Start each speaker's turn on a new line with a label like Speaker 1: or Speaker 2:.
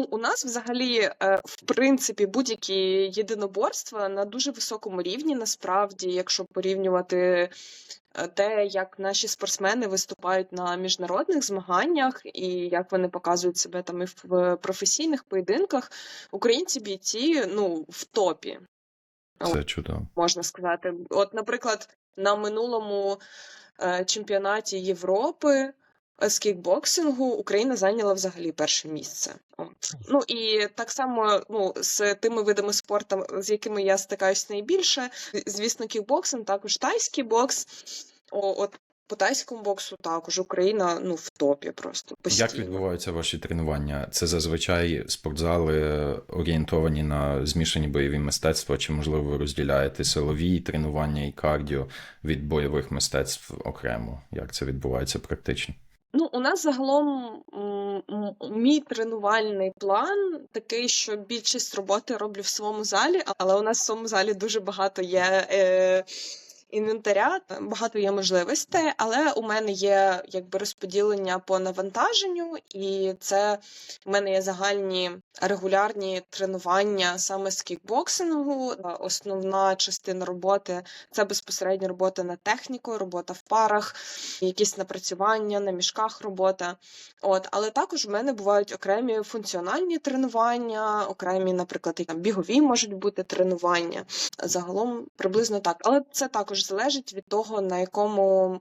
Speaker 1: Ну, у нас взагалі, е, в принципі, будь-які єдиноборства на дуже високому рівні, насправді, якщо порівнювати е, те, як наші спортсмени виступають на міжнародних змаганнях і як вони показують себе там і в професійних поєдинках, українці бійці ну, в топі.
Speaker 2: Це чудово.
Speaker 1: можна сказати. От, наприклад, на минулому е, чемпіонаті Європи з кікбоксингу Україна зайняла взагалі перше місце. Ну і так само ну, з тими видами спорту, з якими я стикаюсь найбільше. Звісно, кікбоксинг, також тайський бокс. О, от по тайському боксу також Україна ну, в топі просто постійно.
Speaker 2: Як відбуваються ваші тренування? Це зазвичай спортзали орієнтовані на змішані бойові мистецтва, чи можливо ви розділяєте силові тренування і кардіо від бойових мистецтв окремо? Як це відбувається практично?
Speaker 1: Ну, у нас загалом мій тренувальний план такий, що більшість роботи роблю в своєму залі, але у нас в своєму залі дуже багато є. Е, Інвентаря багато є можливостей, але у мене є якби розподілення по навантаженню, і це у мене є загальні регулярні тренування саме з кікбоксингу. Основна частина роботи це безпосередньо робота над технікою, робота в парах, якісь напрацювання на мішках робота. От, але також в мене бувають окремі функціональні тренування, окремі, наприклад, там бігові можуть бути тренування. Загалом приблизно так. Але це також залежить від того, на якому